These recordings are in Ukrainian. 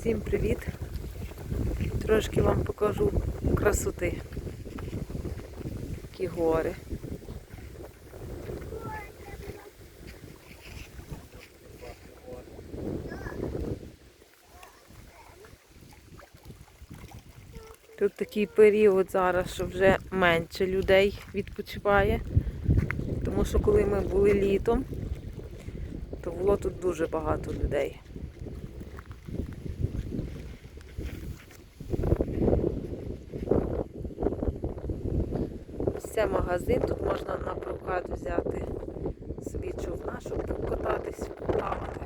Всім привіт! Трошки вам покажу красоти. Такі гори. Тут такий період зараз, що вже менше людей відпочиває. Тому що коли ми були літом, то було тут дуже багато людей. Ось Це магазин, тут можна на прокат взяти собі човна, щоб покататись, плавати.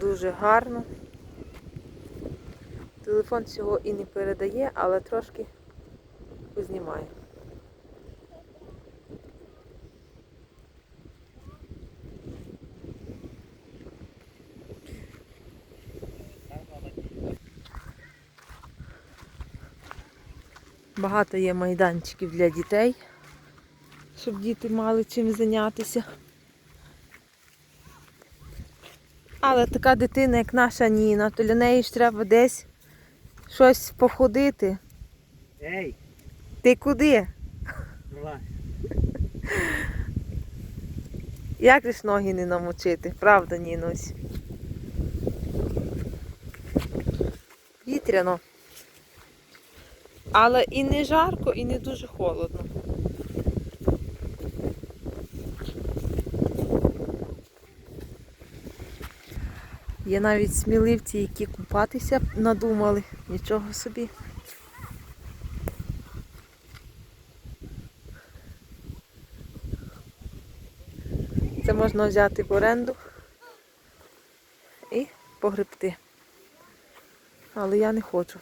Дуже гарно. Телефон цього і не передає, але трошки познімаю. Багато є майданчиків для дітей, щоб діти мали чим зайнятися. Але така дитина, як наша Ніна, то для неї ж треба десь щось походити. Ей, Ти куди? давай. Як же ж ноги не намочити? Правда, Нінусь? Вітряно. Але і не жарко, і не дуже холодно. Є навіть сміливці, які купатися надумали. Нічого собі. Це можна взяти в оренду і погребти. Але я не хочу.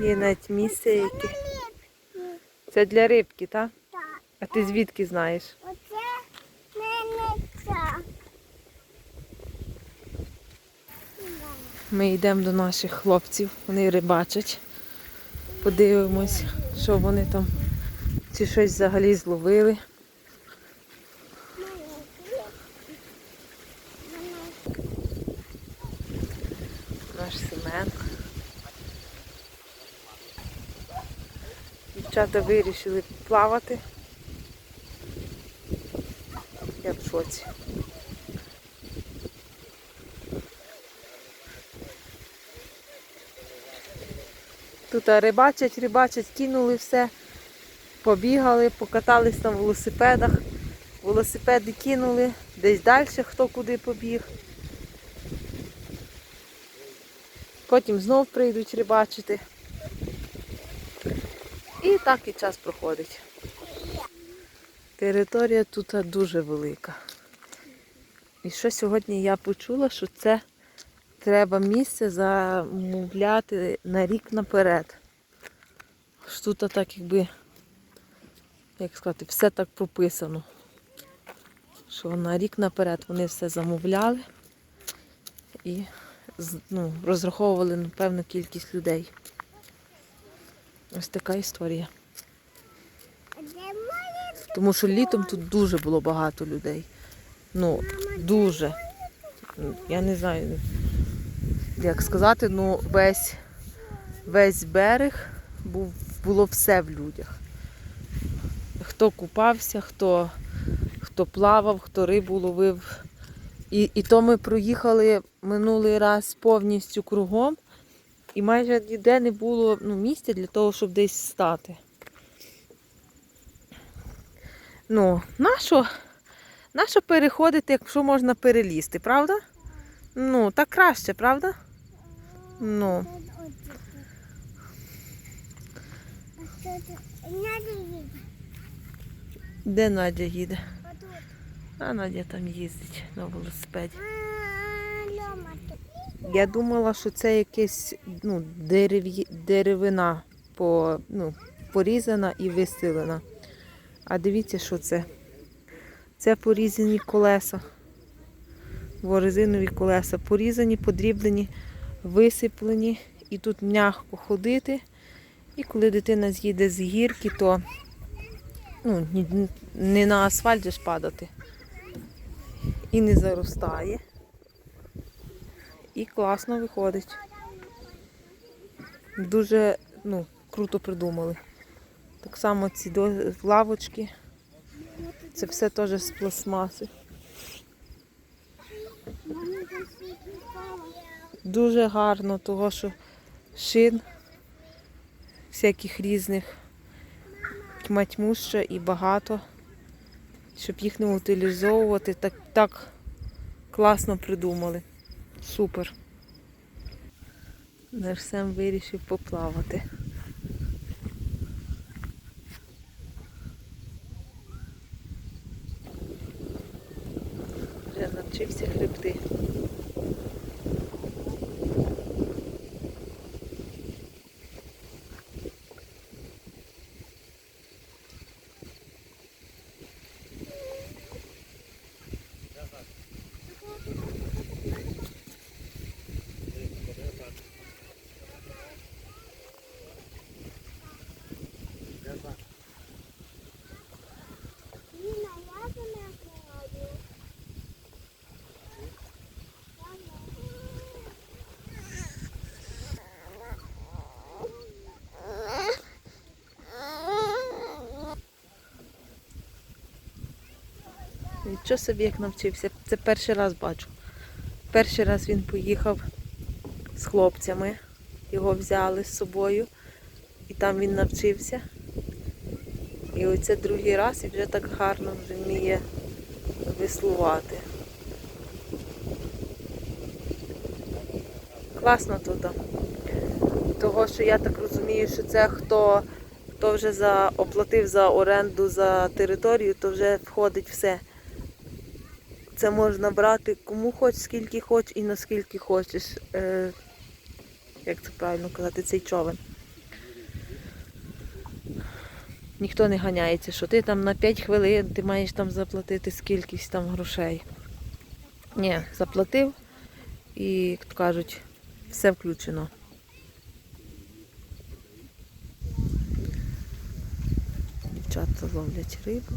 Є навіть місце, яке. Це для рибки, так? Так, А ти звідки знаєш? оце мене ця. Ми йдемо до наших хлопців, вони рибачать. Подивимось, що вони там, чи щось взагалі зловили. Наш Семен. Дівчата вирішили плавати. Я в шоці. Тут рибачать, рибачать, кинули все, побігали, покатались на велосипедах. Велосипеди кинули, десь далі хто куди побіг. Потім знов прийдуть рибачити. Так і час проходить. Територія тут дуже велика. І що сьогодні я почула, що це треба місце замовляти на рік наперед. Що Тут так якби, як сказати, все так прописано. Що на рік наперед вони все замовляли і ну, розраховували на певну кількість людей. Ось така історія. Тому що літом тут дуже було багато людей. Ну, дуже. Я не знаю, як сказати, ну весь, весь берег був, було все в людях. Хто купався, хто, хто плавав, хто рибу ловив. І, і то ми проїхали минулий раз повністю кругом, і майже ніде не було ну, місця для того, щоб десь стати. Ну, нащо, нащо переходити, якщо можна перелізти, правда? Ну, так краще, правда? Ну, де Надя їде? А Надя там їздить на велосипеді. Я думала, що це якесь ну, дерев'я- деревина по, ну, порізана і вистелена. А дивіться, що це. Це порізані колеса. Бо резинові колеса порізані, подріблені, висиплені. І тут м'яко ходити. І коли дитина з'їде з гірки, то ну, не на асфальт же ж падати. І не заростає. І класно виходить. Дуже ну, круто придумали. Так само ці лавочки. Це все теж з пластмаси. Дуже гарно, того що шин всяких різних тьма ще і багато. Щоб їх не утилізовувати, так, так класно придумали. Супер. Наш Сем вирішив поплавати. Вже навчився гребти. Ніна, я до мене кладу. Нічого собі як навчився. Це перший раз бачу. Перший раз він поїхав з хлопцями. Його взяли з собою. І там він навчився. І оце другий раз і вже так гарно вже вміє веслувати. Класно тут. Того, що я так розумію, що це хто, хто вже за, оплатив за оренду за територію, то вже входить все. Це можна брати кому хоч, скільки хоч і наскільки хочеш. Е, як це правильно казати, цей човен. Ніхто не ганяється, що ти там на 5 хвилин ти маєш там заплатити скількись там грошей. Ні, заплатив і, як то кажуть, все включено. Дівчата ловлять рибу.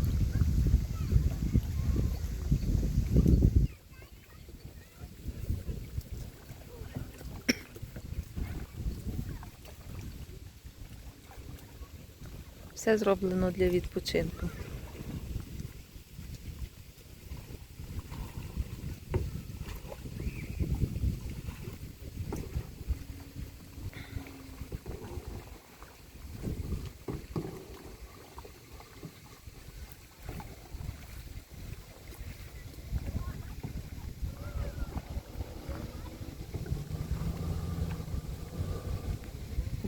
Все зроблено для відпочинку.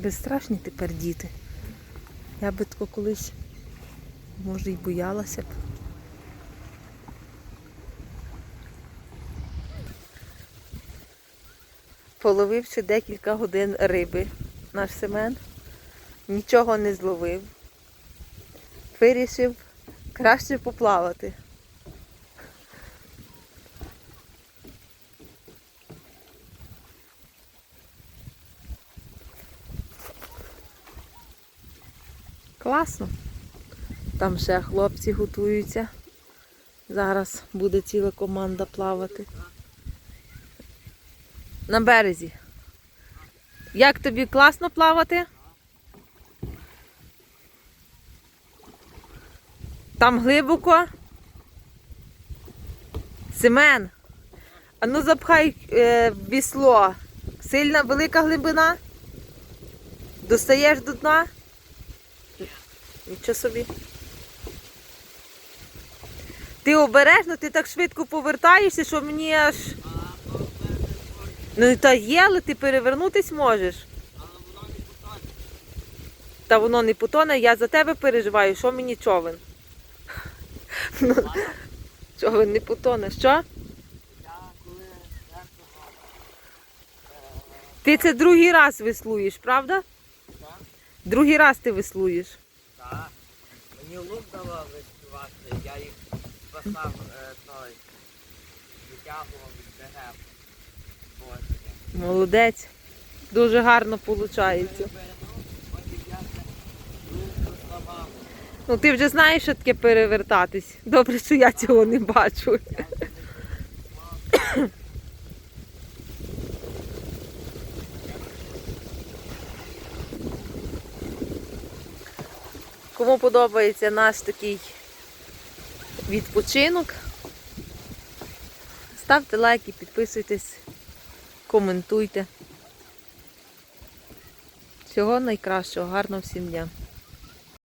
Безстрашні тепер діти. Я би тако колись, може, й боялася б. Половивши декілька годин риби, наш Семен нічого не зловив. Вирішив краще поплавати. Класно. Там ще хлопці готуються. Зараз буде ціла команда плавати. На березі. Як тобі класно плавати? Там глибоко. Семен. А ну запхай е, вісло. Сильна велика глибина. Достаєш до дна. Нічого собі. Ти обережно, ти так швидко повертаєшся, що мені аж. Ну та є, але ти перевернутись можеш. Та воно не потоне, я за тебе переживаю, що мені човен. Ну, Човен не потоне. Що? Ти це другий раз веслуєш, правда? Так. Другий раз ти веслуєш. Мені лук дало виспівати, я їх спасав е, той. Витягував від дерев. Боже. Молодець. Дуже гарно виходить. Ну, ну ти вже знаєш, що таке перевертатись. Добре, що я цього не бачу. Я вже Кому подобається наш такий відпочинок, ставте лайки, підписуйтесь, коментуйте. Всього найкращого, гарного всім дня!